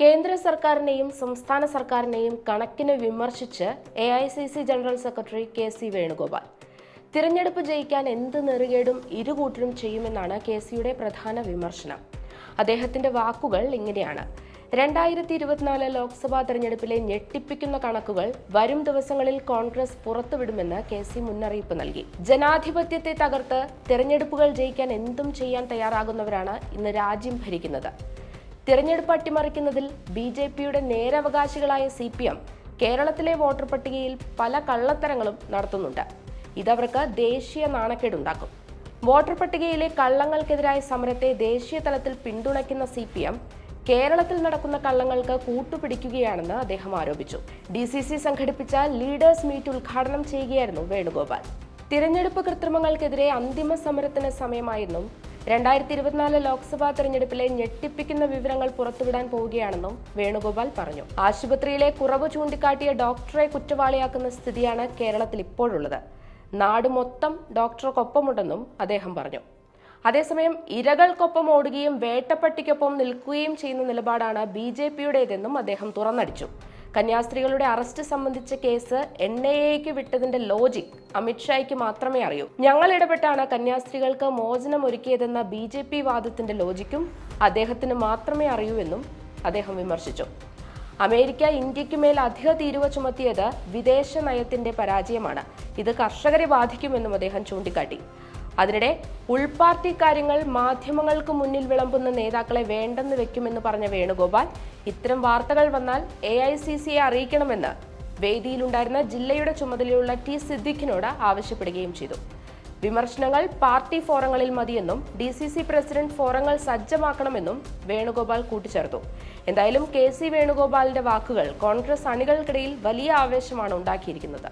കേന്ദ്ര സർക്കാരിനെയും സംസ്ഥാന സർക്കാരിനെയും കണക്കിന് വിമർശിച്ച് A I C C general secretary K C Venugopal. തിരഞ്ഞെടുപ്പ് ജയിക്കാൻ എന്ത് നെറുകേടും ഇരുകൂട്ടരും ചെയ്യുമെന്നാണ് കെ സിയുടെ പ്രധാന വിമർശനം. അദ്ദേഹത്തിന്റെ വാക്കുകൾ ഇങ്ങനെയാണ്. രണ്ടായിരത്തി ഇരുപത്തിനാല് ലോക്സഭാ തെരഞ്ഞെടുപ്പിലെ ഞെട്ടിപ്പിക്കുന്ന കണക്കുകൾ വരും ദിവസങ്ങളിൽ കോൺഗ്രസ് പുറത്തുവിടുമെന്ന് കെ സി മുന്നറിയിപ്പ് നൽകി. ജനാധിപത്യത്തെ തകർത്ത് തെരഞ്ഞെടുപ്പുകൾ ജയിക്കാൻ എന്തും ചെയ്യാൻ തയ്യാറാകുന്നവരാണ് ഇന്ന് രാജ്യം ഭരിക്കുന്നത്. തിരഞ്ഞെടുപ്പ് അട്ടിമറിക്കുന്നതിൽ ബി ജെ പിയുടെ നേരവകാശികളായ സി പി എം കേരളത്തിലെ വോട്ടർ പട്ടികയിൽ പല കള്ളത്തരങ്ങളും നടത്തുന്നുണ്ട്. ഇതവർക്ക് ദേശീയ നാണക്കേടുണ്ടാക്കും. വോട്ടർ പട്ടികയിലെ കള്ളങ്ങൾക്കെതിരായ സമരത്തെ ദേശീയ തലത്തിൽ പിന്തുണയ്ക്കുന്ന സി പി എം കേരളത്തിൽ നടക്കുന്ന കള്ളങ്ങൾക്ക് കൂട്ടുപിടിക്കുകയാണെന്ന് അദ്ദേഹം ആരോപിച്ചു. ഡി സി സി സംഘടിപ്പിച്ച ലീഡേഴ്സ് മീറ്റ് ഉദ്ഘാടനം ചെയ്യുകയായിരുന്നു വേണുഗോപാൽ. തിരഞ്ഞെടുപ്പ് കൃത്രിമങ്ങൾക്കെതിരെ അന്തിമ സമരത്തിന് സമയമായെന്നും രണ്ടായിരത്തി ഇരുപത്തിനാല് ലോക്സഭാ തെരഞ്ഞെടുപ്പിലെ ഞെട്ടിപ്പിക്കുന്ന വിവരങ്ങൾ പുറത്തുവിടാൻ പോവുകയാണെന്നും വേണുഗോപാൽ പറഞ്ഞു. ആശുപത്രിയിലെ കുറവ് ചൂണ്ടിക്കാട്ടിയ ഡോക്ടറെ കുറ്റവാളിയാക്കുന്ന സ്ഥിതിയാണ് കേരളത്തിൽ ഇപ്പോഴുള്ളത്. നാട് മൊത്തം ഡോക്ടർക്കൊപ്പമുണ്ടെന്നും അദ്ദേഹം പറഞ്ഞു. അതേസമയം ഇരകൾക്കൊപ്പം ഓടുകയും വേട്ടപ്പട്ടിക്കൊപ്പം നിൽക്കുകയും ചെയ്യുന്ന നിലപാടാണ് ബി ജെ പിയുടേതെന്നും അദ്ദേഹം തുറന്നടിച്ചു. കന്യാസ്ത്രീകളുടെ അറസ്റ്റ് സംബന്ധിച്ച കേസ് എൻ ഐ എക്ക് വിട്ടതിന്റെ ലോജിക് അമിത്ഷായ്ക്ക് മാത്രമേ അറിയൂ. ഞങ്ങൾ ഇടപെട്ടാണ് കന്യാസ്ത്രീകൾക്ക് മോചനം ഒരുക്കിയതെന്ന ബി ജെ പി വാദത്തിന്റെ ലോജിക്കും അദ്ദേഹത്തിന് മാത്രമേ അറിയൂ എന്നും അദ്ദേഹം വിമർശിച്ചു. അമേരിക്ക ഇന്ത്യയ്ക്ക് മേൽ അധിക തീരുവ ചുമത്തിയത് വിദേശ നയത്തിന്റെ പരാജയമാണ്. ഇത് കർഷകരെ ബാധിക്കുമെന്നും അദ്ദേഹം ചൂണ്ടിക്കാട്ടി. അതിനിടെ ഉൾപാർട്ടി കാര്യങ്ങൾ മാധ്യമങ്ങൾക്ക് മുന്നിൽ വിളമ്പുന്ന നേതാക്കളെ വേണ്ടെന്ന് വെക്കുമെന്ന് പറഞ്ഞ വേണുഗോപാൽ ഇത്തരം വാർത്തകൾ വന്നാൽ എ ഐ സി സിയെ അറിയിക്കണമെന്ന് വേദിയിലുണ്ടായിരുന്ന ജില്ലയുടെ ചുമതലയുള്ള ടി സിദ്ദിഖിനോട് ആവശ്യപ്പെടുകയും ചെയ്തു. വിമർശനങ്ങൾ പാർട്ടി ഫോറങ്ങളിൽ മതിയെന്നും ഡി സി സി പ്രസിഡന്റ് ഫോറങ്ങൾ സജ്ജമാക്കണമെന്നും വേണുഗോപാൽ കൂട്ടിച്ചേർത്തു. എന്തായാലും കെ സി വേണുഗോപാലിന്റെ വാക്കുകൾ കോൺഗ്രസ് അണികൾക്കിടയിൽ വലിയ ആവേശമാണ് ഉണ്ടാക്കിയിരിക്കുന്നത്.